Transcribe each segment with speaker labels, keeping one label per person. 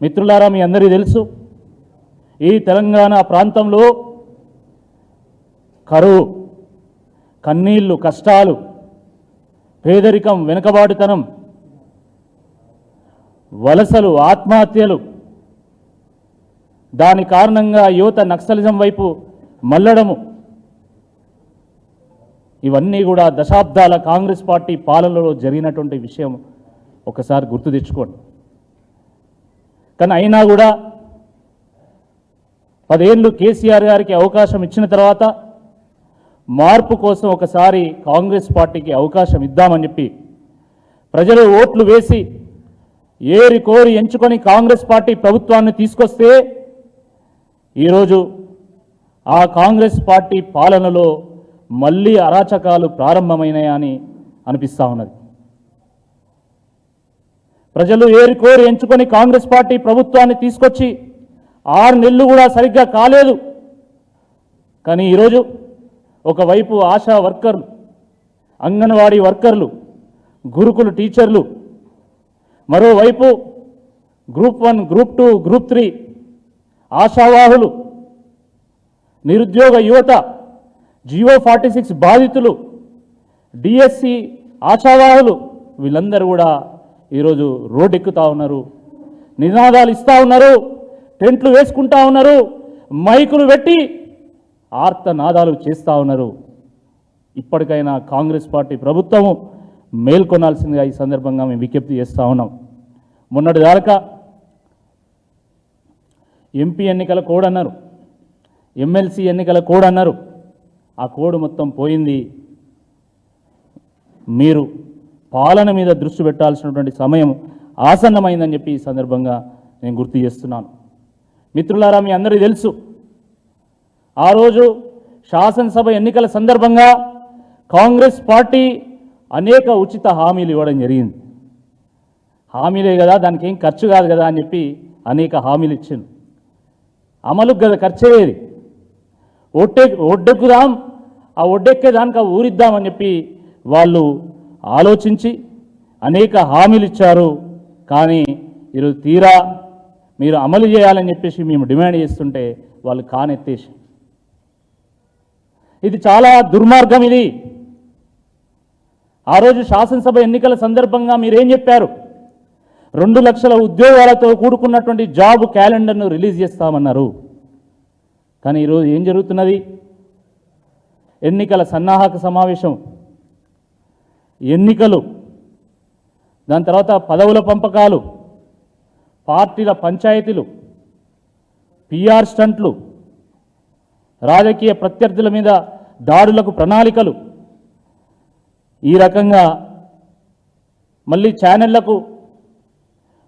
Speaker 1: మిత్రులారా మీ అందరికీ తెలుసు ఈ తెలంగాణ ప్రాంతంలో కరువు కన్నీళ్ళు కష్టాలు పేదరికం వెనుకబాటుతనం వలసలు ఆత్మహత్యలు దాని కారణంగా యువత నక్సలిజం వైపు మల్లడము ఇవన్నీ కూడా దశాబ్దాల కాంగ్రెస్ పార్టీ పాలనలో జరిగినటువంటి విషయం ఒకసారి గుర్తు తెచ్చుకోండి. కానీ అయినా కూడా పదేళ్ళు కేసీఆర్ గారికి అవకాశం ఇచ్చిన తర్వాత మార్పు కోసం ఒకసారి కాంగ్రెస్ పార్టీకి అవకాశం ఇద్దామని చెప్పి ప్రజలు ఓట్లు వేసి ఏరి కోరి ఎంచుకొని కాంగ్రెస్ పార్టీ ప్రభుత్వాన్ని తీసుకొస్తే ఈరోజు ఆ కాంగ్రెస్ పార్టీ పాలనలో మళ్ళీ అరాచకాలు ప్రారంభమైనాయని అనిపిస్తా ఉన్నది. ప్రజలు ఏరికోరి ఎంచుకొని కాంగ్రెస్ పార్టీ ప్రభుత్వాన్ని తీసుకొచ్చి ఆరు నెలలు కూడా సరిగ్గా కాలేదు. కానీ ఈరోజు ఒకవైపు ఆశా వర్కర్లు అంగన్వాడీ వర్కర్లు గురుకులు టీచర్లు మరోవైపు group one group two group three ఆశావాహులు నిరుద్యోగ యువత జియో ఫార్టీ సిక్స్ బాధితులు డిఎస్సి ఆశావాహులు వీళ్ళందరూ కూడా ఈరోజు రోడ్డెక్కుతా ఉన్నారు నినాదాలు ఇస్తూ ఉన్నారు టెంట్లు వేసుకుంటా ఉన్నారు మైకులు పెట్టి ఆర్తనాదాలు చేస్తూ ఉన్నారు. ఇప్పటికైనా కాంగ్రెస్ పార్టీ ప్రభుత్వము మేల్కొనాల్సిందిగా ఈ సందర్భంగా మేము విజ్ఞప్తి చేస్తూ ఉన్నాం. మొన్నటి దాకా ఎంపీ ఎన్నికల కోడ్ అన్నారు ఎమ్మెల్సీ ఎన్నికల కోడ్ అన్నారు. ఆ కోడ్ మొత్తం పోయింది. మీరు పాలన మీద దృష్టి పెట్టాల్సినటువంటి సమయం ఆసన్నమైందని చెప్పి ఈ సందర్భంగా నేను గుర్తు చేస్తున్నాను. మిత్రులారా మీ అందరికీ తెలుసు ఆ రోజు శాసనసభ ఎన్నికల సందర్భంగా కాంగ్రెస్ పార్టీ అనేక ఉచిత హామీలు ఇవ్వడం జరిగింది. హామీలే కదా దానికి ఏం ఖర్చు కాదు కదా అని చెప్పి అనేక హామీలు ఇచ్చింది అమలుకు కదా ఖర్చు అయ్యేది ఒడ్డె ఒడ్డెక్కుదాం ఆ ఒడ్డెక్కే దానికి ఆ ఊరిద్దామని చెప్పి వాళ్ళు ఆలోచించి అనేక హామీలు ఇచ్చారు కానీ ఈరోజు తీరా మీరు అమలు చేయాలని చెప్పేసి మేము డిమాండ్ చేస్తుంటే వాళ్ళు కానెత్తేసి. ఇది చాలా దుర్మార్గం ఇది. ఆ రోజు శాసనసభ ఎన్నికల సందర్భంగా మీరేం చెప్పారు? రెండు లక్షల ఉద్యోగాలతో కూడుకున్నటువంటి జాబ్ క్యాలెండర్ను రిలీజ్ చేస్తామన్నారు. కానీ ఈరోజు ఏం జరుగుతున్నది? ఎన్నికల సన్నాహక సమావేశం ఎన్నికలు దాని తర్వాత పదవుల పంపకాలు పార్టీల పంచాయతీలు పిఆర్ స్టంట్లు రాజకీయ ప్రత్యర్థుల మీద దాడులకు ప్రణాళికలు. ఈ రకంగా మళ్ళీ ఛానళ్ళకు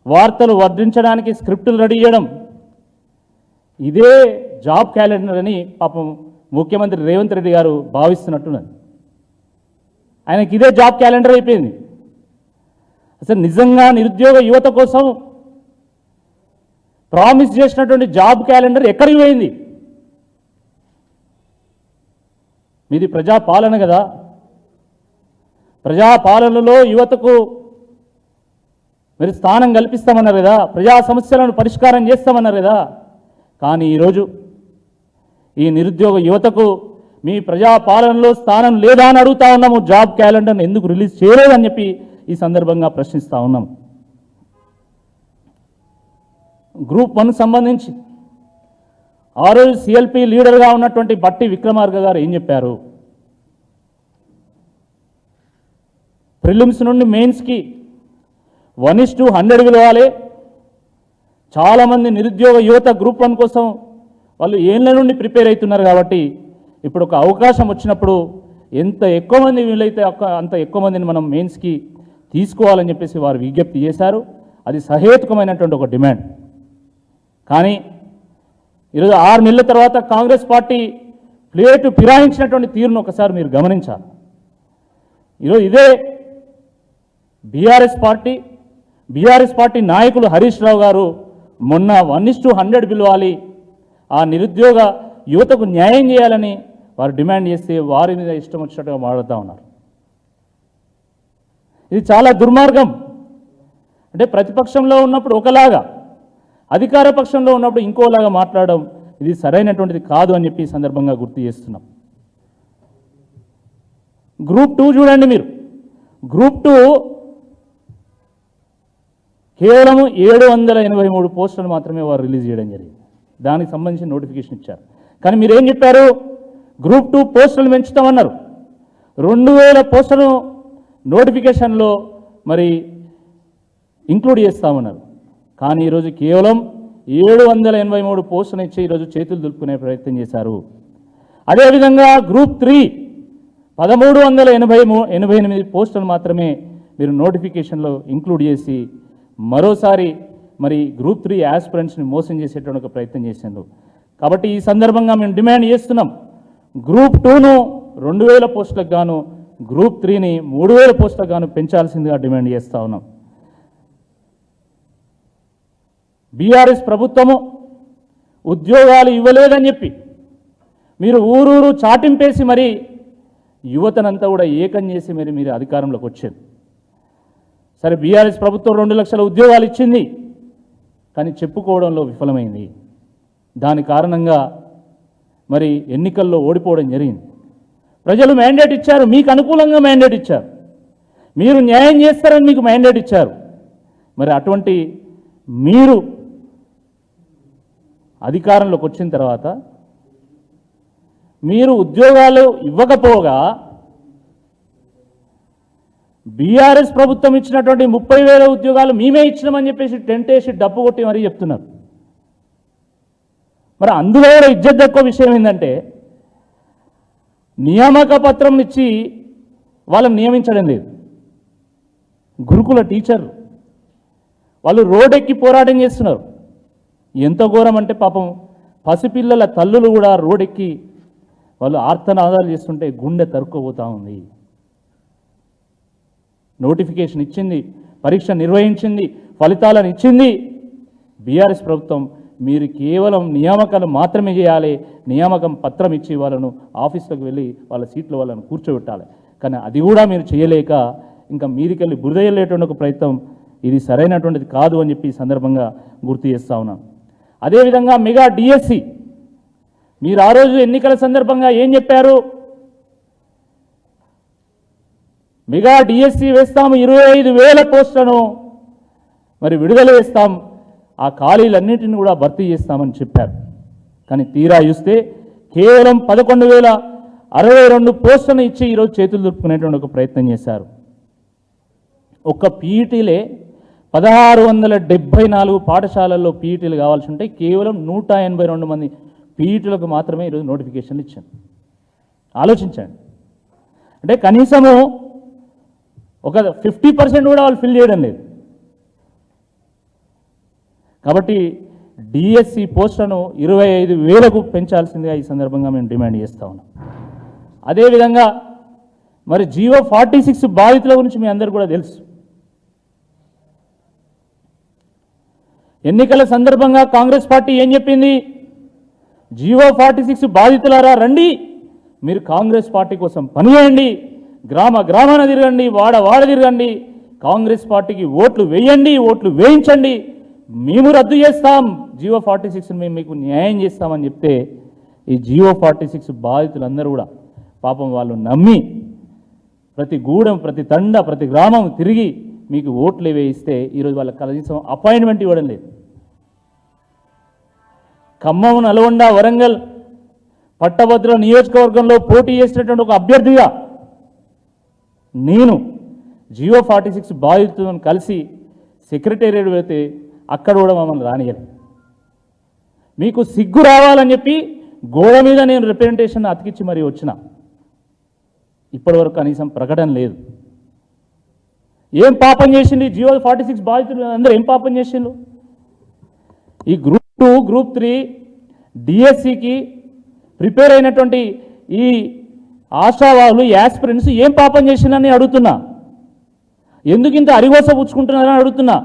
Speaker 1: వార్తలు వర్ధించడానికి స్క్రిప్టులు రెడీ చేయడం ఇదే జాబ్ క్యాలెండర్ అని పాపం ముఖ్యమంత్రి రేవంత్ రెడ్డి గారు భావిస్తున్నట్టున్నది. ఆయనకి ఇదే జాబ్ క్యాలెండర్ అయిపోయింది. అసలు నిజంగా నిరుద్యోగ యువత కోసం ప్రామిస్ చేసినటువంటి జాబ్ క్యాలెండర్ ఎక్కడికి పోయింది? మీది ప్రజాపాలన కదా. ప్రజాపాలనలో యువతకు మీరు స్థానం కల్పిస్తామన్నారు కదా. ప్రజా సమస్యలను పరిష్కారం చేస్తామన్నారు కదా. కానీ ఈరోజు ఈ నిరుద్యోగ యువతకు మీ ప్రజాపాలనలో స్థానం లేదా అని అడుగుతా ఉన్నాము జాబ్ క్యాలెండర్ని ఎందుకు రిలీజ్ చేయలేదని చెప్పి ఈ సందర్భంగా ప్రశ్నిస్తూ ఉన్నాం. గ్రూప్ వన్ సంబంధించి ఆ రోజు సిఎల్పి లీడర్గా ఉన్నటువంటి బట్టి విక్రమార్క గారు ఏం చెప్పారు? ప్రిలిమ్స్ నుండి మెయిన్స్కి వన్ ఇస్ టు హండ్రెడ్ విలువాలి చాలామంది నిరుద్యోగ యువత గ్రూప్ వన్ కోసం వాళ్ళు ఏళ్ళ నుండి ప్రిపేర్ అవుతున్నారు కాబట్టి ఇప్పుడు ఒక అవకాశం వచ్చినప్పుడు ఎంత ఎక్కువ మంది వీలైతే ఒక్క- అంత ఎక్కువ మందిని మనం మెయిన్స్కి తీసుకోవాలని చెప్పేసి వారు విజ్ఞప్తి చేశారు. అది సహేతుకమైనటువంటి ఒక డిమాండ్. కానీ ఈరోజు ఆరు నెలల తర్వాత కాంగ్రెస్ పార్టీ ప్లేటు ఫిరాయించినటువంటి తీరును ఒకసారి మీరు గమనించాలి. ఈరోజు ఇదే బీఆర్ఎస్ పార్టీ బీఆర్ఎస్ పార్టీ నాయకులు హరీష్ రావు గారు మొన్న వన్ ఇస్ టు హండ్రెడ్ పిలవాలి. ఆ నిరుద్యోగ యువతకు న్యాయం చేయాలని వారు డిమాండ్ చేస్తే వారి మీద ఇష్టం వచ్చినట్టుగా మాట్లాడుతూ ఉన్నారు. ఇది చాలా దుర్మార్గం. అంటే ప్రతిపక్షంలో ఉన్నప్పుడు ఒకలాగా అధికార పక్షంలో ఉన్నప్పుడు ఇంకోలాగా మాట్లాడడం ఇది సరైనటువంటిది కాదు అని చెప్పి సందర్భంగా గుర్తు చేస్తున్నాం. గ్రూప్ టూ చూడండి మీరు. గ్రూప్ టూ కేవలం ఏడు వందల ఎనభై మూడు పోస్టులు మాత్రమే వారు రిలీజ్ చేయడం జరిగింది. దానికి సంబంధించిన నోటిఫికేషన్ ఇచ్చారు. కానీ మీరు ఏం చెప్పారు? గ్రూప్ టూ పోస్టులు పెంచుతామన్నారు. రెండు వేల పోస్టులను నోటిఫికేషన్లో మరి ఇంక్లూడ్ చేస్తామన్నారు. కానీ ఈరోజు కేవలం ఏడు వందల ఎనభై మూడు పోస్టులను ఇచ్చి ఈరోజు చేతులు దులుపుకునే ప్రయత్నం చేశారు. అదేవిధంగా గ్రూప్ త్రీ పదమూడు వందల ఎనభై మూ ఎనభై ఎనిమిది పోస్టులు మాత్రమే మీరు నోటిఫికేషన్లో ఇంక్లూడ్ చేసి మరోసారి మరి గ్రూప్ త్రీ యాస్పిరెంట్స్ని మోసం చేసేటువంటి ఒక ప్రయత్నం చేసిండ్రు కాబట్టి ఈ సందర్భంగా మేము డిమాండ్ చేస్తున్నాం. గ్రూప్ టూను రెండు వేల పోస్టులకు గాను గ్రూప్ త్రీని మూడు వేల పోస్టులకు గాను పెంచాల్సిందిగా డిమాండ్ చేస్తా ఉన్నాం. బీఆర్ఎస్ ప్రభుత్వము ఉద్యోగాలు ఇవ్వలేదని చెప్పి మీరు ఊరూరు చాటింపేసి మరి యువతనంతా కూడా ఏకం చేసి మరి మీరు అధికారంలోకి వచ్చారు. సరే బీఆర్ఎస్ ప్రభుత్వం రెండు లక్షల ఉద్యోగాలు ఇచ్చింది కానీ చెప్పుకోవడంలో విఫలమైంది. దాని కారణంగా మరి ఎన్నికల్లో ఓడిపోవడం జరిగింది. ప్రజలు మ్యాండేట్ ఇచ్చారు మీకు అనుకూలంగా మ్యాండేట్ ఇచ్చారు. మీరు న్యాయం చేస్తారని మీకు మ్యాండేట్ ఇచ్చారు. మరి అటువంటి మీరు అధికారంలోకి వచ్చిన తర్వాత మీరు ఉద్యోగాలు ఇవ్వకపోగా బీఆర్ఎస్ ప్రభుత్వం ఇచ్చినటువంటి ముప్పై వేల ఉద్యోగాలు మేమే ఇచ్చినామని చెప్పేసి టెంట్ వేసి డబ్బు కొట్టి మరీ చెప్తున్నారు. మరి అందులో కూడా ఇజ్జత్ తక్కువ విషయం ఏంటంటే నియామక పత్రం ఇచ్చి వాళ్ళని నియమించడం లేదు. గురుకుల టీచర్. వాళ్ళు రోడ్డెక్కి పోరాటం చేస్తున్నారు. ఎంత ఘోరం అంటే పాపం పసిపిల్లల తల్లులు కూడా రోడ్డెక్కి వాళ్ళు ఆర్తనాదాలు చేస్తుంటే గుండె తరుక్కుపోతూ ఉంది. నోటిఫికేషన్ ఇచ్చింది పరీక్ష నిర్వహించింది ఫలితాలను ఇచ్చింది బీఆర్ఎస్ ప్రభుత్వం. మీరు కేవలం నియామకాలు మాత్రమే చేయాలి నియామకం పత్రం ఇచ్చి వాళ్ళను ఆఫీస్లోకి వెళ్ళి వాళ్ళ సీట్లో వాళ్ళను కూర్చోబెట్టాలి. కానీ అది కూడా మీరు చేయలేక ఇంకా మీదికెళ్ళి బురదయ్యేటువంటి ఒక ప్రయత్నం ఇది సరైనటువంటిది కాదు అని చెప్పి ఈ సందర్భంగా గుర్తు చేస్తా ఉన్నాను అదేవిధంగా మెగా డిఎస్సి మీరు ఆ రోజు ఎన్నికల సందర్భంగా ఏం చెప్పారు? మెగా డిఎస్సి వేస్తాము ఇరవై ఐదు వేల పోస్టులను మరి విడుదల వేస్తాం ఆ ఖాళీలన్నింటిని కూడా భర్తీ చేస్తామని చెప్పారు. కానీ తీరా చూస్తే కేవలం పదకొండు వేల అరవై రెండు పోస్టులను ఇచ్చి ఈరోజు చేతులు దుప్పుకునేటువంటి ఒక ప్రయత్నం చేశారు. ఒక్క పీఈటీలే పదహారు వందల డెబ్బై నాలుగు పాఠశాలల్లో పీఈటీలు కావాల్సి ఉంటే కేవలం నూట ఎనభై రెండు మంది పీఈటీలకు మాత్రమే ఈరోజు నోటిఫికేషన్లు ఇచ్చాను ఆలోచించండి. అంటే కనీసము ఒక ఫిఫ్టీ పర్సెంట్ కూడా వాళ్ళు ఫిల్ చేయడం లేదు. కాబట్టి డిఎస్సి పోస్టులను ఇరవై ఐదు వేలకు పెంచాల్సిందిగా ఈ సందర్భంగా మేము డిమాండ్ చేస్తా ఉన్నాం. అదేవిధంగా మరి జియో ఫార్టీ సిక్స్ బాధితుల గురించి మీ అందరు కూడా తెలుసు. ఎన్నికల సందర్భంగా కాంగ్రెస్ పార్టీ ఏం చెప్పింది? జియో ఫార్టీ సిక్స్ బాధితులారా రండి మీరు కాంగ్రెస్ పార్టీ కోసం పనిచేయండి గ్రామ గ్రామాన తిరగండి వాడ వాడ తిరగండి కాంగ్రెస్ పార్టీకి ఓట్లు వేయండి ఓట్లు వేయించండి మేము రద్దు చేస్తాం. జియో ఫార్టీ సిక్స్ మేము మీకు న్యాయం చేస్తామని చెప్తే ఈ జియో ఫార్టీ సిక్స్ బాధితులందరూ కూడా పాపం వాళ్ళు నమ్మి ప్రతి గూడెం ప్రతి తండ ప్రతి గ్రామం తిరిగి మీకు ఓట్లు వేయిస్తే ఈరోజు వాళ్ళకి కనీసం అపాయింట్మెంట్ ఇవ్వడం లేదు. ఖమ్మం నల్గొండ వరంగల్ పట్టభద్ర నియోజకవర్గంలో పోటీ చేసినటువంటి ఒక అభ్యర్థిగా నేను జియో ఫార్టీ సిక్స్ బాధితులను కలిసి సెక్రటేరియట్ వెళితే అక్కడ కూడా మమ్మల్ని రానియరు మీకు సిగ్గు రావాలని చెప్పి గోడ మీద నేను రిప్రజెంటేషన్ అతికిచ్చి మరీ వచ్చిన. ఇప్పటివరకు కనీసం ప్రకటన లేదు. ఏం పాపం చేసింది జియో ఫార్టీ సిక్స్ బాధితులు? అందరూ ఏం పాపం చేసిండ్రు? ఈ గ్రూప్ టూ గ్రూప్ త్రీ డిఎస్సికి ప్రిపేర్ అయినటువంటి ఈ ఆశావాహులు యాస్పిరెంట్స్ ఏం పాపం చేసిందని అడుగుతున్నా. ఎందుకు ఇంత అరిగోస పుచ్చుకుంటున్నారని అడుగుతున్నా.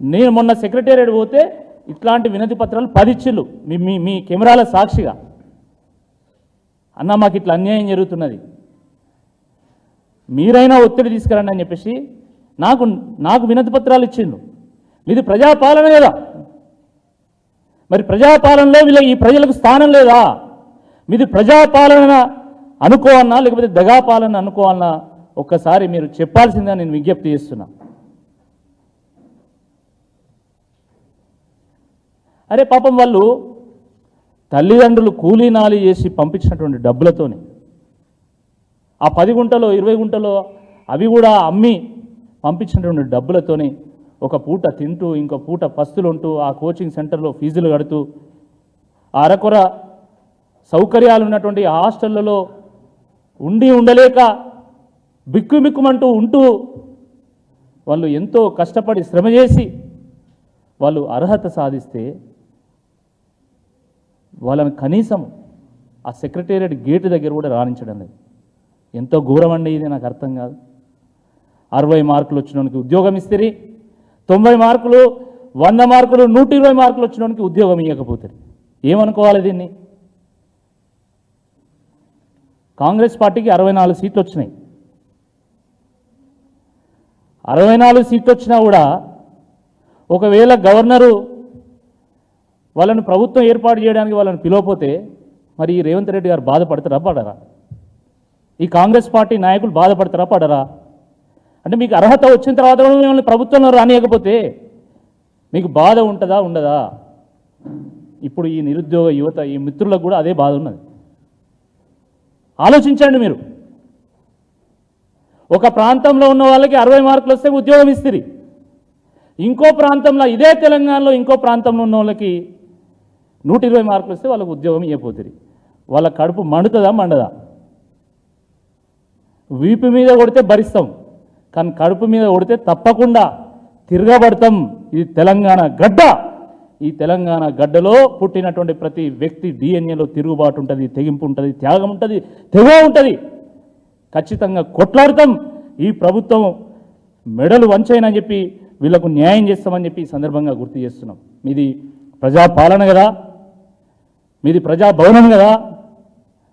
Speaker 1: నేను మొన్న సెక్రటేరియట్ పోతే ఇట్లాంటి వినతి పత్రాలు పదిచ్చిళ్ళు మీ మీ మీ కెమెరాల సాక్షిగా. అన్న మాకు ఇట్లా అన్యాయం జరుగుతున్నది. మీరైనా ఒత్తిడి తీసుకురండి అని చెప్పేసి నాకు నాకు వినతి పత్రాలు ఇచ్చిండు. ఇది ప్రజాపాలన కదా. మరి ప్రజాపాలనలో వీళ్ళ ఈ ప్రజలకు స్థానం లేదా? మీది ప్రజాపాలన అనుకోవాలన్నా లేకపోతే దగాపాలన అనుకోవాలన్నా ఒక్కసారి మీరు చెప్పాల్సిందే నేను విజ్ఞప్తి చేస్తున్నా. అరే పాపం వాళ్ళు తల్లిదండ్రులు కూలీనాలి చేసి పంపించినటువంటి డబ్బులతోనే ఆ పది గుంటలో ఇరవై గుంటలో అవి కూడా అమ్మి పంపించినటువంటి డబ్బులతోని ఒక పూట తింటూ ఇంకో పూట పస్తులు ఉంటూ ఆ కోచింగ్ సెంటర్లో ఫీజులు కడుతూ ఆ అరకొర సౌకర్యాలు ఉన్నటువంటి ఆ హాస్టళ్ళలో ఉండి ఉండలేక బిక్కుమిక్కుమంటూ ఉంటూ వాళ్ళు ఎంతో కష్టపడి శ్రమ చేసి వాళ్ళు అర్హత సాధిస్తే వాళ్ళని కనీసం ఆ సెక్రటేరియట్ గేటు దగ్గర కూడా రాణించడం లేదు. ఎంతో ఘోరం అండి ఇది నాకు అర్థం కాదు. అరవై మార్కులు వచ్చినోనికి ఉద్యోగం ఇస్తే తొంభై మార్కులు వంద మార్కులు నూట ఇరవై మార్కులు వచ్చినోనికి ఉద్యోగం ఇవ్వకపోతుంది ఏమనుకోవాలి దీన్ని? కాంగ్రెస్ పార్టీకి అరవై నాలుగు సీట్లు వచ్చినాయి. అరవై నాలుగు సీట్లు వచ్చినా కూడా ఒకవేళ గవర్నరు వాళ్ళని ప్రభుత్వం ఏర్పాటు చేయడానికి వాళ్ళని పిలవపోతే మరి ఈ రేవంత్ రెడ్డి గారు బాధపడతారా పడరా? ఈ కాంగ్రెస్ పార్టీ నాయకులు బాధపడతారా పడరా? అంటే మీకు అర్హత వచ్చిన తర్వాత కూడా మిమ్మల్ని ప్రభుత్వంలో రానియకపోతే మీకు బాధ ఉంటుందా ఉండదా? ఇప్పుడు ఈ నిరుద్యోగ యువత ఈ మిత్రులకు కూడా అదే బాధ ఉన్నది. ఆలోచించండి మీరు. ఒక ప్రాంతంలో ఉన్న వాళ్ళకి అరవై మార్కులు వస్తే ఉద్యోగం ఇస్తుంది ఇంకో ప్రాంతంలో ఇదే తెలంగాణలో ఇంకో ప్రాంతంలో ఉన్న వాళ్ళకి నూట ఇరవై మార్కులు వస్తే వాళ్ళకు ఉద్యోగం ఇవ్వపోతుంది వాళ్ళ కడుపు మండుతుందా మండదా? వీపు మీద కొడితే భరిస్తాం. కానీ కడుపు మీద కొడితే తప్పకుండా తిరగబడతాం. ఇది తెలంగాణ గడ్డ. ఈ తెలంగాణ గడ్డలో పుట్టినటువంటి ప్రతి వ్యక్తి డిఎన్ఏలో తిరుగుబాటు ఉంటుంది తెగింపు ఉంటుంది త్యాగం ఉంటుంది తెగ ఉంటుంది. ఖచ్చితంగా కొట్లాడతాం. ఈ ప్రభుత్వం మెడలు వంచైనని చెప్పి వీళ్ళకు న్యాయం చేస్తామని చెప్పి ఈ సందర్భంగా గుర్తు చేస్తున్నాం. ఇది ప్రజాపాలన కదా. మీది ప్రజాభవనం కదా.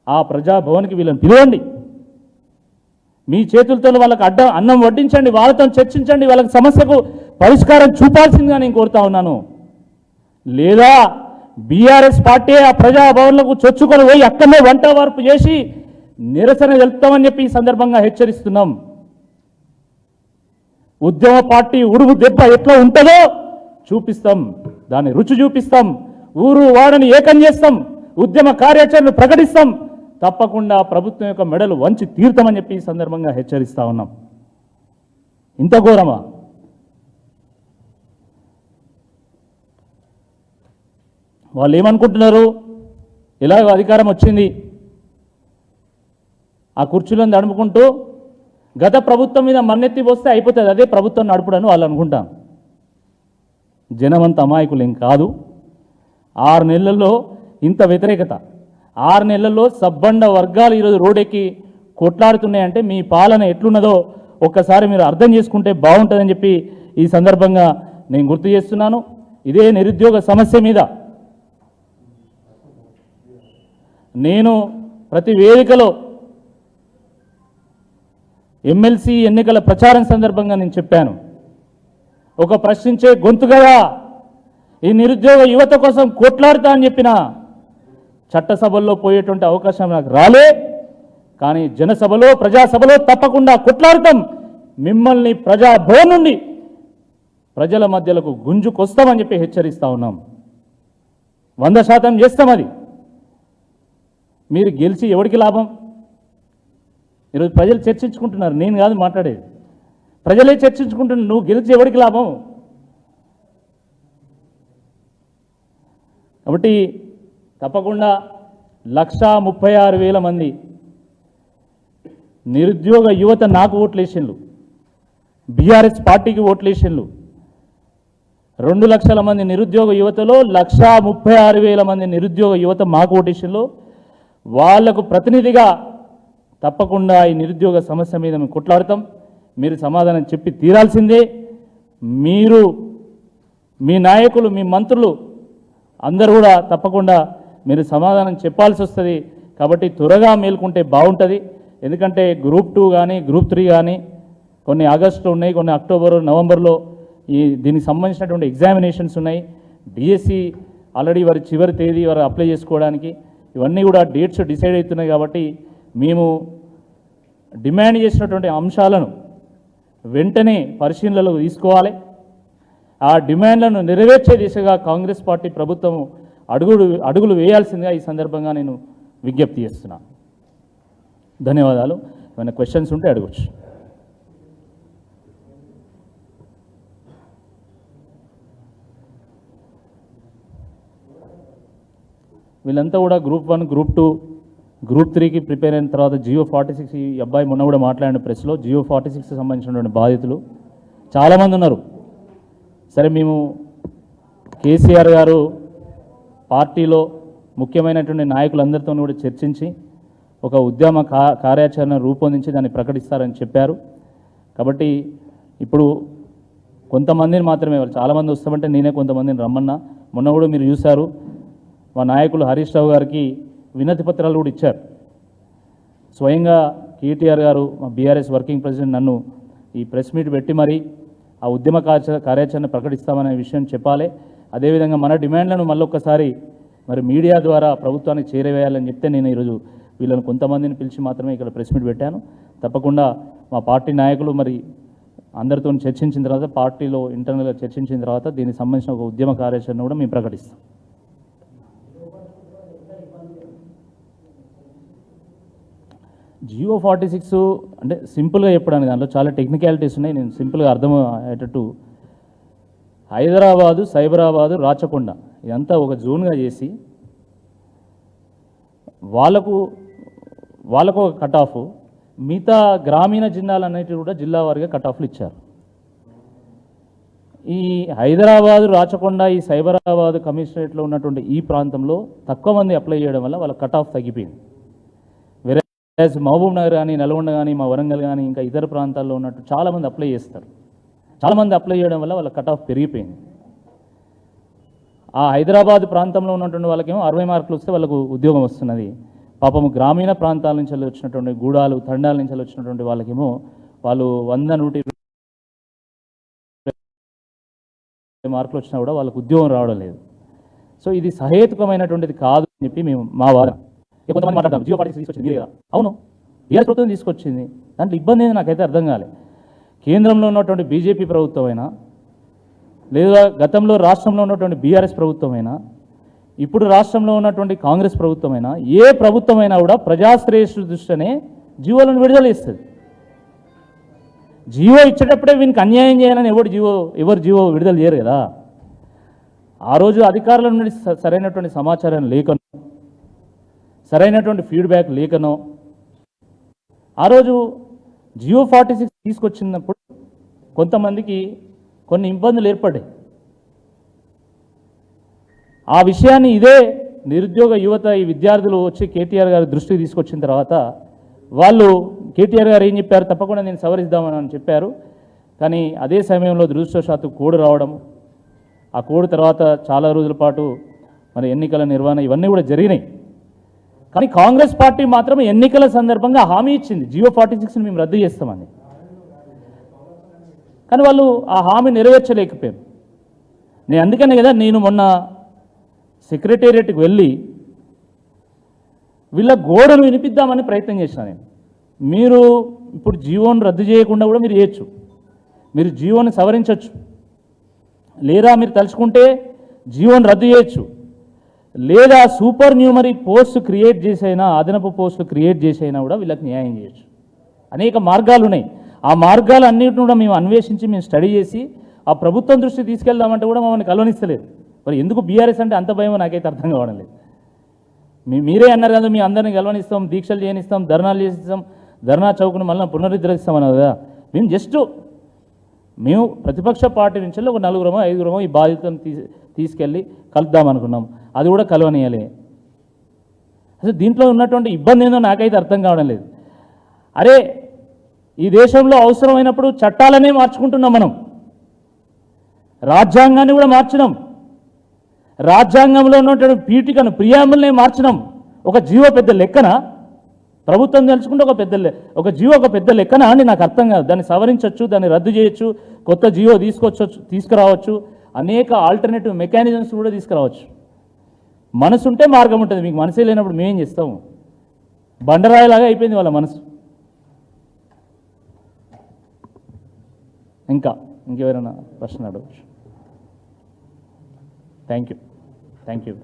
Speaker 1: ఆ ప్రజాభవన్కి వీళ్ళని పిలవండి. మీ చేతులతో వాళ్ళకి అడ్డ అన్నం వడ్డించండి వాళ్ళతో చర్చించండి వాళ్ళకి సమస్యకు పరిష్కారం చూపాల్సిందిగా నేను కోరుతా ఉన్నాను. లేదా బీఆర్ఎస్ పార్టీ ఆ ప్రజాభవన్లకు చొచ్చుకొని పోయి అక్కడనే వంట వార్పు చేసి నిరసన తెలుపుతామని చెప్పి ఈ సందర్భంగా హెచ్చరిస్తున్నాం. ఉద్యమ పార్టీ ఉడుగు దెబ్బ ఎట్లా ఉంటుందో చూపిస్తాం. దాని రుచి చూపిస్తాం. ఊరు వాడని ఏకం చేస్తాం ఉద్యమ కార్యాచరణలు ప్రకటిస్తాం. తప్పకుండా ప్రభుత్వం యొక్క మెడలు వంచి తీర్థమని చెప్పి ఈ సందర్భంగా హెచ్చరిస్తా ఉన్నాం. ఇంత ఘోరమా? వాళ్ళు ఏమనుకుంటున్నారు? ఎలాగో అధికారం వచ్చింది. ఆ కుర్చీలను నడుపుకుంటూ గత ప్రభుత్వం మీద మన్నెత్తి పోస్తే అయిపోతుంది. అదే ప్రభుత్వం నడుపుడని వాళ్ళు అనుకుంటాం. జనమంత అమాయకులు ఏం కాదు. ఆరు నెలల్లో ఇంత వ్యతిరేకత. ఆరు నెలల్లో సబ్బండ వర్గాలు ఈరోజు రోడ్డెక్కి కొట్లాడుతున్నాయంటే మీ పాలన ఎట్లున్నదో ఒక్కసారి మీరు అర్థం చేసుకుంటే బాగుంటుందని చెప్పి ఈ సందర్భంగా నేను గుర్తు చేస్తున్నాను. ఇదే నిరుద్యోగ సమస్య మీద నేను ప్రతి వేదికలో ఎమ్మెల్సీ ఎన్నికల ప్రచారం సందర్భంగా నేను చెప్పాను. ఒక ప్రశ్నించే గొంతు కదా. ఈ నిరుద్యోగ యువత కోసం కొట్లాడుతా అని చెప్పిన చట్టసభల్లో పోయేటువంటి అవకాశం నాకు రాలే. కానీ జనసభలో ప్రజాసభలో తప్పకుండా కొట్లాడతాం మిమ్మల్ని ప్రజాభవన్ నుండి ప్రజల మధ్యలకు గుంజుకొస్తామని చెప్పి హెచ్చరిస్తా ఉన్నాం. వంద శాతం చేస్తాం అది. మీరు గెలిచి ఎవరికి లాభం? ఈరోజు ప్రజలు చర్చించుకుంటున్నారు నేను కాదు మాట్లాడేది. ప్రజలే చర్చించుకుంటున్నారు నువ్వు గెలిచి ఎవరికి లాభం? కాబట్టి తప్పకుండా లక్షా ముప్పై ఆరు వేల మంది నిరుద్యోగ యువత నాకు ఓట్లేసిండ్లు. బీఆర్ఎస్ పార్టీకి ఓట్లేసిండ్లు. రెండు లక్షల మంది నిరుద్యోగ యువతలో లక్షా ముప్పై ఆరు వేల మంది నిరుద్యోగ యువత మాకు ఓటేషన్లో వాళ్ళకు ప్రతినిధిగా తప్పకుండా ఈ నిరుద్యోగ సమస్య మీద మేము కొట్లాడతాం. మీరు సమాధానం చెప్పి తీరాల్సిందే. మీరు మీ నాయకులు మీ మంత్రులు అందరూ కూడా తప్పకుండా మీరు సమాధానం చెప్పాల్సి వస్తుంది. కాబట్టి త్వరగా మేల్కుంటే బాగుంటుంది. ఎందుకంటే గ్రూప్ టూ కానీ గ్రూప్ త్రీ కానీ కొన్ని ఆగస్టులో ఉన్నాయి కొన్ని అక్టోబర్ నవంబర్లో ఈ దీనికి సంబంధించినటువంటి ఎగ్జామినేషన్స్ ఉన్నాయి. డిఎస్సి ఆల్రెడీ వారి చివరి తేదీ వారు అప్లై చేసుకోవడానికి ఇవన్నీ కూడా డేట్స్ డిసైడ్ అవుతున్నాయి కాబట్టి మేము డిమాండ్ చేసినటువంటి అంశాలను వెంటనే పరిశీలనలో తీసుకోవాలి. ఆ డిమాండ్లను నెరవేర్చే దిశగా కాంగ్రెస్ పార్టీ ప్రభుత్వం అడుగులు అడుగులు వేయాల్సిందిగా ఈ సందర్భంగా నేను విజ్ఞప్తి చేస్తున్నాను ధన్యవాదాలు. ఏమైనా క్వశ్చన్స్ ఉంటే అడగచ్చు. వీళ్ళంతా కూడా group one group two group త్రీకి ప్రిపేర్ అయిన తర్వాత జియో ఫార్టీ సిక్స్ ఈ అబ్బాయి మొన్న కూడా మాట్లాడిన ప్రెస్లో జియో ఫార్టీ సిక్స్ సంబంధించినటువంటి బాధితులు. చాలామంది ఉన్నారు. సరే మేము కేసీఆర్ గారు పార్టీలో ముఖ్యమైనటువంటి నాయకులందరితో కూడా చర్చించి ఒక ఉద్యమ కా కార్యాచరణ రూపొందించి దాన్ని ప్రకటిస్తారని చెప్పారు. కాబట్టి ఇప్పుడు కొంతమందిని మాత్రమే వాళ్ళు చాలామంది వస్తామంటే నేనే కొంతమందిని రమ్మన్నా. మొన్న కూడా మీరు చూశారు మా నాయకులు హరీష్ రావు గారికి వినతి పత్రాలు కూడా ఇచ్చారు. స్వయంగా కేటీఆర్ గారు మా బీఆర్ఎస్ వర్కింగ్ ప్రెసిడెంట్ నన్ను ఈ ప్రెస్ మీట్ పెట్టి మరి ఆ ఉద్యమ కార్య కార్యాచరణ ప్రకటిస్తామనే విషయం చెప్పాలి. అదేవిధంగా మన డిమాండ్లను మళ్ళొక్కసారి మరి మీడియా ద్వారా ప్రభుత్వానికి చేరవేయాలని చెప్తే నేను ఈరోజు వీళ్ళని కొంతమందిని పిలిచి మాత్రమే ఇక్కడ ప్రెస్ మీట్ పెట్టాను. తప్పకుండా మా పార్టీ నాయకులు మరి అందరితో చర్చించిన తర్వాత పార్టీలో ఇంటర్నల్గా చర్చించిన తర్వాత దీనికి సంబంధించిన ఒక ఉద్యమ కార్యాచరణ కూడా మేము ప్రకటిస్తాం. జియో ఫార్టీ సిక్స్ అంటే సింపుల్గా చెప్పడానికి దాంట్లో చాలా టెక్నికాలిటీస్ ఉన్నాయి. నేను సింపుల్గా అర్థం అయ్యేటట్టు హైదరాబాదు సైబరాబాదు రాచకొండ ఇదంతా ఒక జోన్గా చేసి వాళ్ళకు వాళ్ళకు ఒక కట్ ఆఫ్ మిగతా గ్రామీణ జిల్లాలు అనేటివి కూడా జిల్లా వారిగా కట్ ఆఫ్లు ఇచ్చారు. ఈ హైదరాబాదు రాచకొండ ఈ సైబరాబాద్ కమిషనరేట్లో ఉన్నటువంటి ఈ ప్రాంతంలో తక్కువ మంది అప్లై చేయడం వల్ల వాళ్ళ కట్ ఆఫ్ తగ్గిపోయింది. వేరే మహబూబ్ నగర్ కానీ నల్గొండ కానీ మా వరంగల్ కానీ ఇంకా ఇతర ప్రాంతాల్లో ఉన్నట్టు చాలామంది అప్లై చేస్తారు. చాలామంది అప్లై చేయడం వల్ల వాళ్ళ కట్ ఆఫ్ పెరిగిపోయింది. ఆ హైదరాబాద్ ప్రాంతంలో ఉన్నటువంటి వాళ్ళకేమో అరవై మార్కులు వస్తే వాళ్ళకు ఉద్యోగం వస్తున్నది. పాపం గ్రామీణ ప్రాంతాల నుంచి వచ్చినటువంటి గూడాలు తండాల నుంచి వచ్చినటువంటి వాళ్ళకేమో వాళ్ళు వంద నూట ఇరవై మార్కులు వచ్చినా కూడా వాళ్ళకు ఉద్యోగం రావడం లేదు. సో ఇది సహేతుకమైనటువంటిది కాదు అని చెప్పి మేము మా వాదన. కొంతమంది మాట్లాడతాం జియో పార్టీస్ తీసుకొచ్చింది మీరు కదా. అవును బీఆర్ ప్రభుత్వం తీసుకొచ్చింది దాంట్లో ఇబ్బంది ఏంది నాకైతే అర్థం కాలే. కేంద్రంలో ఉన్నటువంటి బీజేపీ ప్రభుత్వం అయినా లేదా గతంలో రాష్ట్రంలో ఉన్నటువంటి బీఆర్ఎస్ ప్రభుత్వమైనా ఇప్పుడు రాష్ట్రంలో ఉన్నటువంటి కాంగ్రెస్ ప్రభుత్వమైనా ఏ ప్రభుత్వమైనా కూడా ప్రజాశ్రేయస్సు దృష్టినే జీవోలను విడుదల ఇస్తుంది జీవో ఇచ్చేటప్పుడే వీనికి అన్యాయం చేయాలని ఎవరు జీవో ఎవరు జీవో విడుదల చేయరు కదా. ఆ రోజు అధికారుల నుండి సరైనటువంటి సమాచారం లేకుండా సరైనటువంటి ఫీడ్బ్యాక్ లేకనో. ఆ రోజు జియో ఫార్టీ సిక్స్ తీసుకొచ్చినప్పుడు కొంతమందికి కొన్ని ఇబ్బందులు ఏర్పడ్డాయి. ఆ విషయాన్ని ఇదే నిరుద్యోగ యువత ఈ విద్యార్థులు వచ్చి కేటీఆర్ గారి దృష్టికి తీసుకొచ్చిన తర్వాత వాళ్ళు కేటీఆర్ గారు ఏం చెప్పారు? తప్పకుండా నేను సవరిద్దామని అని చెప్పారు. కానీ అదే సమయంలో దురదృష్టవశాత్తు కోడ్ రావడం ఆ కోడ్ తర్వాత చాలా రోజుల పాటు మరి ఎన్నికల నిర్వహణ ఇవన్నీ కూడా జరిగినాయి. కానీ కాంగ్రెస్ పార్టీ మాత్రం ఎన్నికల సందర్భంగా హామీ ఇచ్చింది. జియో ఫార్టీ సిక్స్ని మేము రద్దు చేస్తామని. కానీ వాళ్ళు ఆ హామీ నెరవేర్చలేకపోయారు. నేను అందుకనే కదా నేను మొన్న సెక్రటేరియట్కి వెళ్ళి వీళ్ళ గోడను వినిపిద్దామని ప్రయత్నం చేశాను నేను. మీరు ఇప్పుడు జీవోను రద్దు చేయకుండా కూడా మీరు చేయొచ్చు. మీరు జీవోని సవరించవచ్చు లేదా మీరు తలుచుకుంటే జీవోని రద్దు చేయొచ్చు. లేదా సూపర్ న్యూమరీ పోస్ట్ క్రియేట్ చేసైనా అదనపు పోస్టులు క్రియేట్ చేసైనా కూడా వీళ్ళకి న్యాయం చేయొచ్చు. అనేక మార్గాలు ఉన్నాయి ఆ మార్గాలు అన్నిటిని కూడా మేము అన్వేషించి మేము స్టడీ చేసి ఆ ప్రభుత్వం దృష్టి తీసుకెళ్దామంటే కూడా మమ్మల్ని కలవనిస్తలేదు. మరి ఎందుకు బీఆర్ఎస్ అంటే అంత భయం నాకైతే అర్థం కావడం లేదు. మీ మీరే అన్నారు కదా మీ అందరిని గెలవనిస్తాం దీక్షలు చేయనిస్తాం ధర్నాలు చేసిస్తాం ధర్నా చౌక్ను మళ్ళీ పునరుద్ధరిస్తామన్నారు కదా. మేము జస్ట్ మేము ప్రతిపక్ష పార్టీ నుంచి ఒక నలుగురమో ఐదుగురమో ఈ బాధ్యతను తీసుకెళ్ళి కలుద్దాం అనుకున్నాం అది కూడా కలవనీయాలి. అసలు దీంట్లో ఉన్నటువంటి ఇబ్బంది ఏందో నాకైతే అర్థం కావడం లేదు. అరే ఈ దేశంలో అవసరమైనప్పుడు చట్టాలనే మార్చుకుంటున్నాం మనం. రాజ్యాంగాన్ని కూడా మార్చినాం. రాజ్యాంగంలో ఉన్నటువంటి పీఠికను ప్రియాంబుల్నే మార్చినాం. ఒక జీవో పెద్ద లెక్కన? ప్రభుత్వం తెలుసుకుంటే ఒక పెద్ద లె- ఒక జీవో ఒక పెద్ద లెక్కన అని నాకు అర్థం కాదు. దాన్ని సవరించవచ్చు దాన్ని రద్దు చేయొచ్చు కొత్త జీవో తీసుకొచ్చు తీసుకురావచ్చు. అనేక ఆల్టర్నేటివ్ మెకానిజమ్స్ కూడా తీసుకురావచ్చు. మనసు ఉంటే మార్గం ఉంటుంది. మీకు మనసే లేనప్పుడు మేమేం చేస్తాము? బండరాయిలాగా అయిపోయింది వాళ్ళ మనసు. ఇంకా ఇంకెవరైనా ప్రశ్న అడగచ్చు thank you thank you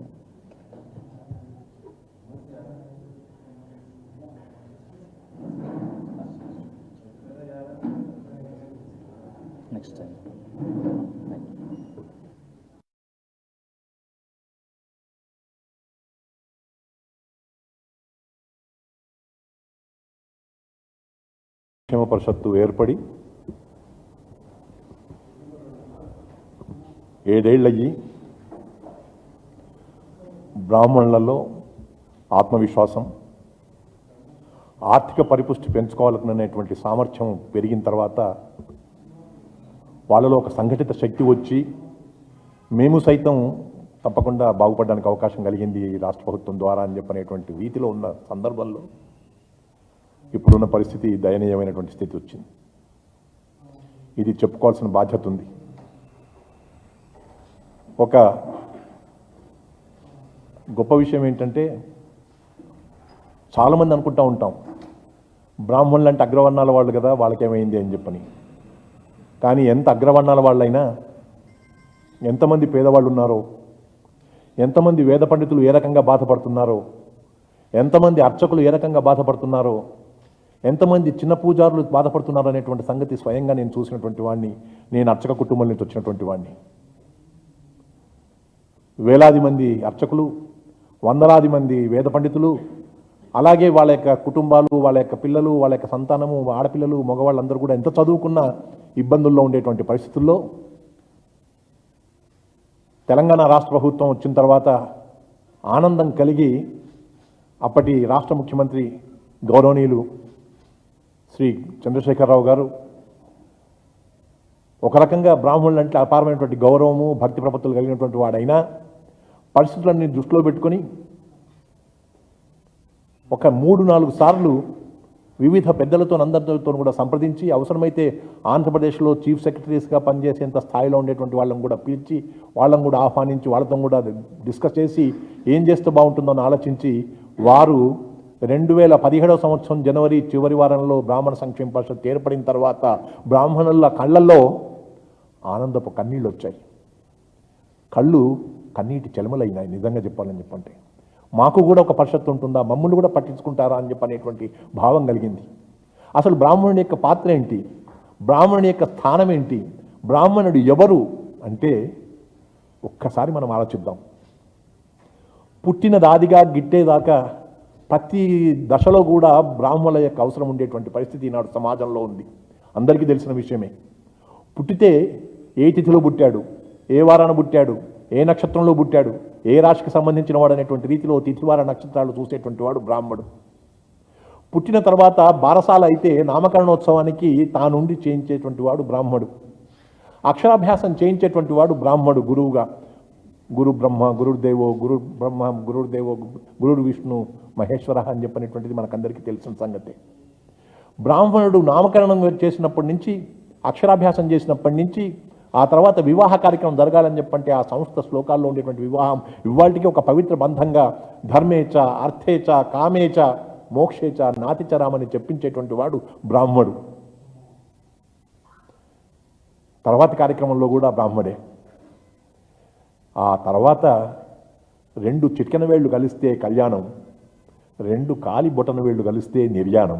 Speaker 1: next time
Speaker 2: క్షేమ పరిషత్తు ఏర్పడి ఏడేళ్ళయ్యి బ్రాహ్మణులలో ఆత్మవిశ్వాసం ఆర్థిక పరిపుష్టి పెంచుకోవాలనేటువంటి సామర్థ్యం పెరిగిన తర్వాత వాళ్ళలో ఒక సంఘటిత శక్తి వచ్చి మేము సైతం తప్పకుండా బాగుపడడానికి అవకాశం కలిగింది రాష్ట్ర ప్రభుత్వం ద్వారా అని చెప్పనేటువంటి రీతిలో ఉన్న సందర్భంలో ఇప్పుడున్న పరిస్థితి దయనీయమైనటువంటి స్థితి వచ్చింది. ఇది చెప్పుకోవాల్సిన బాధ్యత ఉంది. ఒక గొప్ప విషయం ఏంటంటే చాలామంది అనుకుంటా ఉంటాం బ్రాహ్మణులు అంటే అగ్రవర్ణాల వాళ్ళు కదా వాళ్ళకేమైంది అని చెప్పని. కానీ ఎంత అగ్రవర్ణాల వాళ్ళైనా ఎంతమంది పేదవాళ్ళు ఉన్నారో ఎంతమంది వేద పండితులు ఏ రకంగా బాధపడుతున్నారో ఎంతమంది అర్చకులు ఏ రకంగా బాధపడుతున్నారో ఎంతమంది చిన్న పూజారులు బాధపడుతున్నారు అనేటువంటి సంగతి స్వయంగా నేను చూసినటువంటి వాడిని నేను అర్చక కుటుంబం నుంచి వచ్చినటువంటి వాడిని వేలాది మంది అర్చకులు వందలాది మంది వేద పండితులు అలాగే వాళ్ళ యొక్క కుటుంబాలు వాళ్ళ యొక్క పిల్లలు వాళ్ళ యొక్క సంతానము ఆడపిల్లలు మగవాళ్ళందరూ కూడా ఎంత చదువుకున్నా ఇబ్బందుల్లో ఉండేటువంటి పరిస్థితుల్లో తెలంగాణ రాష్ట్ర ప్రభుత్వం వచ్చిన తర్వాత ఆనందం కలిగి అప్పటి రాష్ట్ర ముఖ్యమంత్రి గౌరవనీయులు శ్రీ చంద్రశేఖరరావు గారు. ఒక రకంగా బ్రాహ్మణులు అంటే అపారమైనటువంటి గౌరవము భక్తి ప్రపత్తులు కలిగినటువంటి వాడైనా పరిస్థితులన్నీ దృష్టిలో పెట్టుకొని ఒక మూడు నాలుగు సార్లు వివిధ పెద్దలతో అందరితో కూడా సంప్రదించి అవసరమైతే ఆంధ్రప్రదేశ్లో చీఫ్ సెక్రటరీస్గా పనిచేసేంత స్థాయిలో ఉండేటువంటి వాళ్ళని కూడా పిలిచి వాళ్ళని కూడా ఆహ్వానించి వాళ్ళతో కూడా డిస్కస్ చేసి ఏం చేస్తే బాగుంటుందో అని ఆలోచించి వారు రెండు వేల పదిహేడవ సంవత్సరం జనవరి చివరి వారంలో బ్రాహ్మణ సంక్షేమ పరిషత్ ఏర్పడిన తర్వాత బ్రాహ్మణుల కళ్ళల్లో ఆనందపు కన్నీళ్ళు వచ్చాయి. కళ్ళు కన్నీటి చెలమలైనాయి నిజంగా చెప్పాలని చెప్పంటే. మాకు కూడా ఒక పరిషత్తు ఉంటుందా? మమ్మల్ని కూడా పట్టించుకుంటారా అని చెప్పనేటువంటి భావం కలిగింది. అసలు బ్రాహ్మణుని యొక్క పాత్ర ఏంటి? బ్రాహ్మణుని యొక్క స్థానం ఏంటి? బ్రాహ్మణుడు ఎవరు అంటే ఒక్కసారి మనం ఆలోచిద్దాం. పుట్టిన దాదిగా గిట్టేదాకా ప్రతి దశలో కూడా బ్రాహ్మణుల యొక్క అవసరం ఉండేటువంటి పరిస్థితి ఈనాడు సమాజంలో ఉంది. అందరికీ తెలిసిన విషయమే. పుట్టితే ఏ తిథిలో పుట్టాడు? ఏ వారాన పుట్టాడు? ఏ నక్షత్రంలో పుట్టాడు? ఏ రాశికి సంబంధించిన వాడు అనేటువంటి రీతిలో తిథివార నక్షత్రాలు చూసేటువంటి వాడు బ్రాహ్మడు. పుట్టిన తర్వాత బారసాల అయితే నామకరణోత్సవానికి తానుండి చేయించేటువంటి వాడు బ్రాహ్మడు. అక్షరాభ్యాసం చేయించేటువంటి వాడు బ్రాహ్మడు గురువుగా. గురు బ్రహ్మ గురుదేవో గురు బ్రహ్మ గురుడుదేవో గురుడు విష్ణు మహేశ్వర అని చెప్పినటువంటిది మనకందరికీ తెలిసిన సంగతే. బ్రాహ్మణుడు నామకరణం చేసినప్పటి నుంచి అక్షరాభ్యాసం చేసినప్పటి నుంచి ఆ తర్వాత వివాహ కార్యక్రమం జరగాలని చెప్పంటే ఆ సంస్థ శ్లోకాల్లో ఉండేటువంటి వివాహం ఇవాళకి ఒక పవిత్ర బంధంగా ధర్మేచ అర్థేచ కామేచ మోక్షేచ నాతిచరామని చెప్పించేటువంటి వాడు బ్రాహ్మడు. తర్వాత కార్యక్రమంలో కూడా బ్రాహ్మడే. ఆ తర్వాత రెండు చిటికెన వేళ్ళు కలిస్తే కళ్యాణం రెండు కాలి బొటన వేళ్ళు కలిస్తే నిర్యాణం.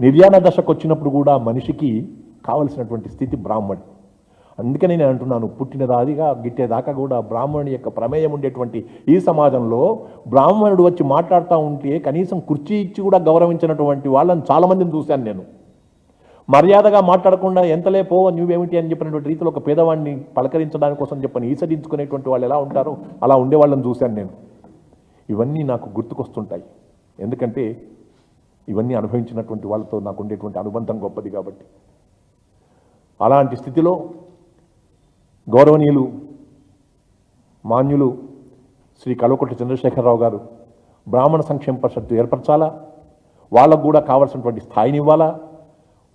Speaker 2: నిర్యాణ దశకు వచ్చినప్పుడు కూడా మనిషికి కావలసినటువంటి స్థితి బ్రాహ్మణి. అందుకని నేను అంటున్నాను పుట్టినదాదిగా గిట్టేదాకా కూడా బ్రాహ్మణుని యొక్క ప్రమేయం ఉండేటువంటి ఈ సమాజంలో బ్రాహ్మణుడు వచ్చి మాట్లాడుతూ ఉంటే కనీసం కుర్చీ ఇచ్చి కూడా గౌరవించినటువంటి వాళ్ళని చాలామందిని చూశాను నేను. మర్యాదగా మాట్లాడకుండా ఎంతలే పో నువ్వేమిటి అని చెప్పినటువంటి రీతిలో ఒక పేదవాడిని పలకరించడానికి కోసం చెప్పని ఈసడించుకునేటువంటి వాళ్ళు ఎలా ఉంటారో అలా ఉండేవాళ్ళని చూశాను నేను. ఇవన్నీ నాకు గుర్తుకొస్తుంటాయి. ఎందుకంటే ఇవన్నీ అనుభవించినటువంటి వాళ్ళతో నాకు ఉండేటువంటి అనుబంధం గొప్పది కాబట్టి. అలాంటి స్థితిలో గౌరవనీయులు మాన్యులు శ్రీ కల్వకుట్ల చంద్రశేఖరరావు గారు బ్రాహ్మణ సంక్షేమ పరిషత్తు ఏర్పరచాలా? వాళ్ళకు కూడా కావాల్సినటువంటి స్థాయిని ఇవ్వాలా?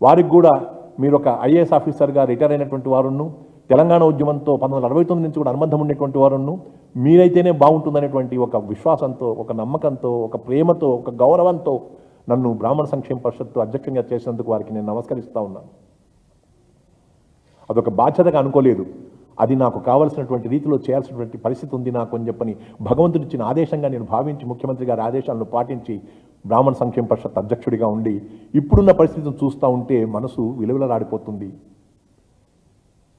Speaker 2: వారికి కూడా మీరు ఒక ఐఏఎస్ ఆఫీసర్గా రిటైర్ అయినటువంటి వారును తెలంగాణ ఉద్యమంతో పంతొమ్మిది అరవై తొమ్మిది నుంచి కూడా అనుబంధం ఉండేటువంటి వారును మీరైతేనే బాగుంటుందనేటువంటి ఒక విశ్వాసంతో ఒక నమ్మకంతో ఒక ప్రేమతో ఒక గౌరవంతో నన్ను బ్రాహ్మణ సంక్షేమ పరిషత్తు అధ్యక్షంగా చేసినందుకు వారికి నేను నమస్కరిస్తా ఉన్నాను. అదొక బాధ్యతగా అనుకోలేదు. అది నాకు కావలసినటువంటి రీతిలో చేయాల్సినటువంటి పరిస్థితి ఉంది నాకు అని చెప్పని భగవంతుడు ఇచ్చిన ఆదేశంగా నేను భావించి ముఖ్యమంత్రి గారి ఆదేశాలను పాటించి బ్రాహ్మణ సంక్షేమ పరిషత్ అధ్యక్షుడిగా ఉండి ఇప్పుడున్న పరిస్థితిని చూస్తూ ఉంటే మనసు విలువలలాడిపోతుంది.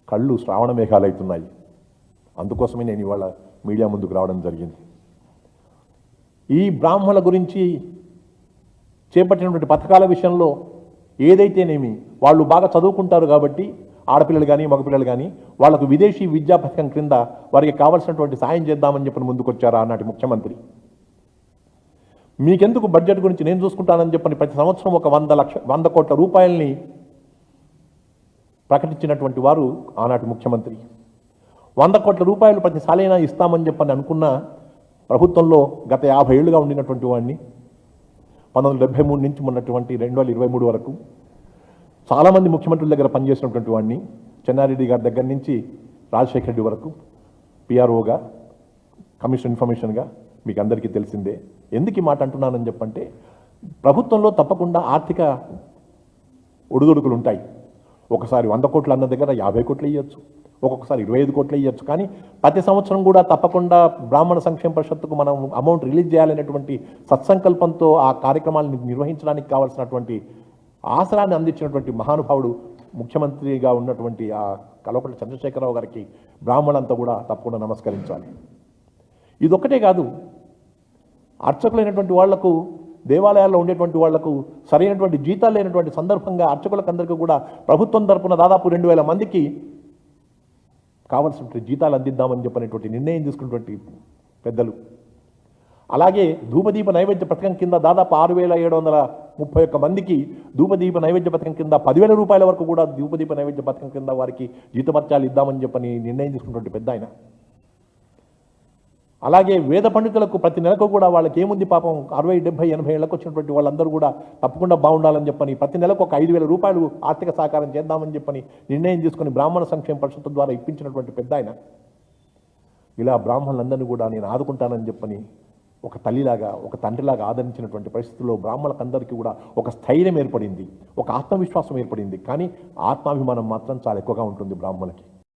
Speaker 2: కళ్ళు శ్రావణ మేఘాలు అవుతున్నాయి అందుకోసమే నేను ఇవాళ మీడియా ముందుకు రావడం జరిగింది. ఈ బ్రాహ్మణుల గురించి చేపట్టినటువంటి పథకాల విషయంలో ఏదైతేనేమి వాళ్ళు బాగా చదువుకుంటారు కాబట్టి ఆడపిల్లలు కానీ మగపిల్లలు కానీ వాళ్ళకు విదేశీ విద్యా పథకం క్రింద వారికి కావాల్సినటువంటి సాయం చేద్దామని చెప్పిన ముందుకొచ్చారు ఆనాటి ముఖ్యమంత్రి. మీకెందుకు బడ్జెట్ గురించి నేను చూసుకుంటానని చెప్పని ప్రతి సంవత్సరం ఒక వంద లక్ష వంద కోట్ల రూపాయలని ప్రకటించినటువంటి వారు ఆనాటి ముఖ్యమంత్రి. వంద కోట్ల రూపాయలు ప్రతిసారైనా ఇస్తామని చెప్పని అనుకున్న ప్రభుత్వంలో గత యాభై ఏళ్ళుగా ఉండినటువంటి వాడిని పంతొమ్మిది వందల డెబ్బై మూడు నుంచి ఉన్నటువంటి రెండు వేల ఇరవై మూడు వరకు చాలామంది ముఖ్యమంత్రుల దగ్గర పనిచేసినటువంటి వాడిని చెన్నారెడ్డి గారి దగ్గర నుంచి రాజశేఖర రెడ్డి వరకు పిఆర్ఓగా కమిషన్ ఇన్ఫర్మేషన్గా మీకు అందరికీ తెలిసిందే. ఎందుకు ఈ మాట అంటున్నానని చెప్పంటే ప్రభుత్వంలో తప్పకుండా ఆర్థిక ఒడుదొడుకులు ఉంటాయి ఒకసారి వంద కోట్లు అన్న దగ్గర యాభై కోట్లు ఇవ్వచ్చు ఒక్కొక్కసారి ఇరవై ఐదు కోట్లు ఇవ్వచ్చు కానీ ప్రతి సంవత్సరం కూడా తప్పకుండా బ్రాహ్మణ సంక్షేమ పరిషత్తుకు మనం అమౌంట్ రిలీజ్ చేయాలనేటువంటి సత్సంకల్పంతో ఆ కార్యక్రమాలను నిర్వహించడానికి కావాల్సినటువంటి ఆసరాన్ని అందించినటువంటి మహానుభావుడు ముఖ్యమంత్రిగా ఉన్నటువంటి ఆ కల్వకుంట్ల చంద్రశేఖరరావు గారికి బ్రాహ్మణులంతా కూడా తప్పకుండా నమస్కరించాలి. ఇదొక్కటే కాదు అర్చకులైనటువంటి వాళ్ళకు దేవాలయాల్లో ఉండేటువంటి వాళ్ళకు సరైనటువంటి జీతాలు లేనటువంటి సందర్భంగా అర్చకులకందరికీ కూడా ప్రభుత్వం తరపున దాదాపు రెండు వేల మందికి కావలసినటువంటి జీతాలు అందిద్దామని చెప్పినటువంటి నిర్ణయం తీసుకున్నటువంటి పెద్దలు. అలాగే ధూపదీప నైవేద్య పథకం కింద దాదాపు ఆరు వేల ఏడు వందల ముప్పై ఒక్క మందికి ధూపదీప నైవేద్య పథకం కింద పదివేల రూపాయల వరకు కూడా ధూపదీప నైవేద్య పథకం కింద వారికి జీతపత్యాలు ఇద్దామని చెప్పని నిర్ణయం తీసుకున్నటువంటి పెద్ద ఆయన. అలాగే వేద పండితులకు ప్రతి నెలకు కూడా వాళ్ళకి ఏముంది పాపం అరవై డెబ్బై ఎనభై ఏళ్ళకు వచ్చినటువంటి వాళ్ళందరూ కూడా తప్పకుండా బాగుండాలని చెప్పని ప్రతి నెలకు ఒక ఐదు వేల రూపాయలు ఆర్థిక సహకారం చేద్దామని చెప్పని నిర్ణయం తీసుకుని బ్రాహ్మణ సంక్షేమ పరిషత్తు ద్వారా ఇప్పించినటువంటి పెద్ద ఆయన. ఇలా బ్రాహ్మణులందరినీ కూడా నేను ఆదుకుంటానని చెప్పని ఒక తల్లిలాగా ఒక తండ్రిలాగా ఆదరించినటువంటి పరిస్థితుల్లో బ్రాహ్మణులందరికీ కూడా ఒక స్థైర్యం ఏర్పడింది ఒక ఆత్మవిశ్వాసం ఏర్పడింది. కానీ ఆత్మాభిమానం మాత్రం చాలా ఎక్కువగా ఉంటుంది బ్రాహ్మణులకి.